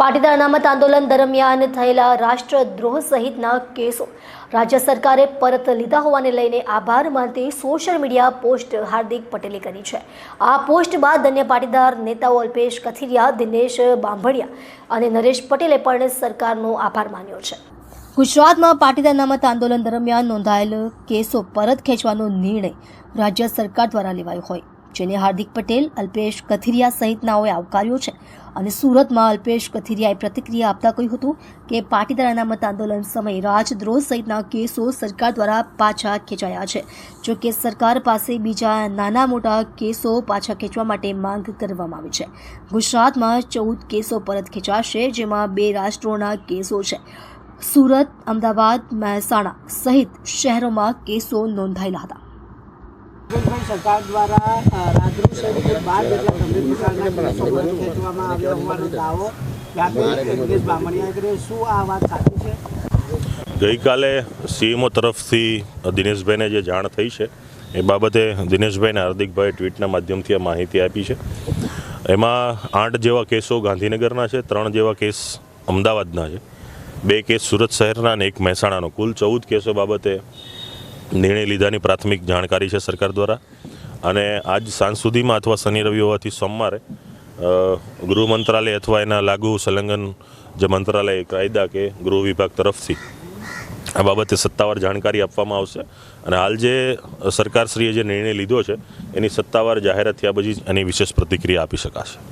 પાટીદાર અનામત આંદોલન દરમિયાન થયેલા રાષ્ટ્રદ્રોહ સહિતના કેસો. રાજ્ય સરકારે પરત લીધા હોવાને લઈને આભાર માનતી સોશિયલ મીડિયા પોસ્ટ હાર્દિક પટેલે કરી છે. આ પોસ્ટ બાદ અન્ય પાટીદાર નેતાઓ અલ્પેશ કથિરિયા, દિનેશ બાંભણિયા અને નરેશ પટેલે પણ સરકારનો આભાર માન્યો છે. ગુજરાતમાં પાટીદાર અનામત આંદોલન દરમિયાન નોંધાયેલ કેસો પરત ખેંચવાનો નિર્ણય રાજ્ય સરકાર દ્વારા લેવાયો હોય. જેને હાર્દિક પટેલ, અલ્પેશ કથિરિયા સહિતનાઓએ આવકાર્યો છે. અને સુરતમાં અલ્પેશ કથિરિયાએ પ્રતિક્રિયા આપતા કહ્યું હતું કે પાટીદાર અનામત આંદોલન સમયે રાજદ્રોહ સહિતના કેસો સરકાર દ્વારા પાછા ખેંચાયા છે. જો કે સરકાર પાસે બીજા નાના મોટા કેસો પાછા ખેંચવા માટે માંગ કરવામાં આવી છે. ગુજરાતમાં ચૌદ કેસો પરત ખેંચાશે, જેમાં બે રાષ્ટ્રોના કેસો છે. સુરત, અમદાવાદ, મહેસાણા સહિત શહેરોમાં કેસો નોંધાયેલા હતા. ગઈકાલે સીએમઓ તરફથી દિનેશભાઈને જે જાણ થઈ છે, એ બાબતે દિનેશભાઈને હાર્દિકભાઈ ટ્વીટના માધ્યમથી આ માહિતી આપી છે. એમાં આઠ જેવા કેસો ગાંધીનગરના છે, ત્રણ જેવા કેસ અમદાવાદના છે, બે કેસ સુરત શહેરના અને એક મહેસાણાનો. કુલ ચૌદ કેસો બાબતે નિર્ણય લીધાની પ્રાથમિક જાણકારી છે સરકાર દ્વારા. અને આજ સાંજ સુધીમાં અથવા શનિ રવિ હોવાથી સોમવારે ગૃહ મંત્રાલય અથવા એના લાગુ સંલગ્ન જે મંત્રાલય કાયદા કે ગૃહ વિભાગ તરફથી આ બાબતે સત્તાવાર જાણકારી આપવામાં આવશે. અને હાલ જે સરકારશ્રીએ જે નિર્ણય લીધો છે, એની સત્તાવાર જાહેરાત થયા પછી એની વિશેષ પ્રતિક્રિયા આપી શકાશે.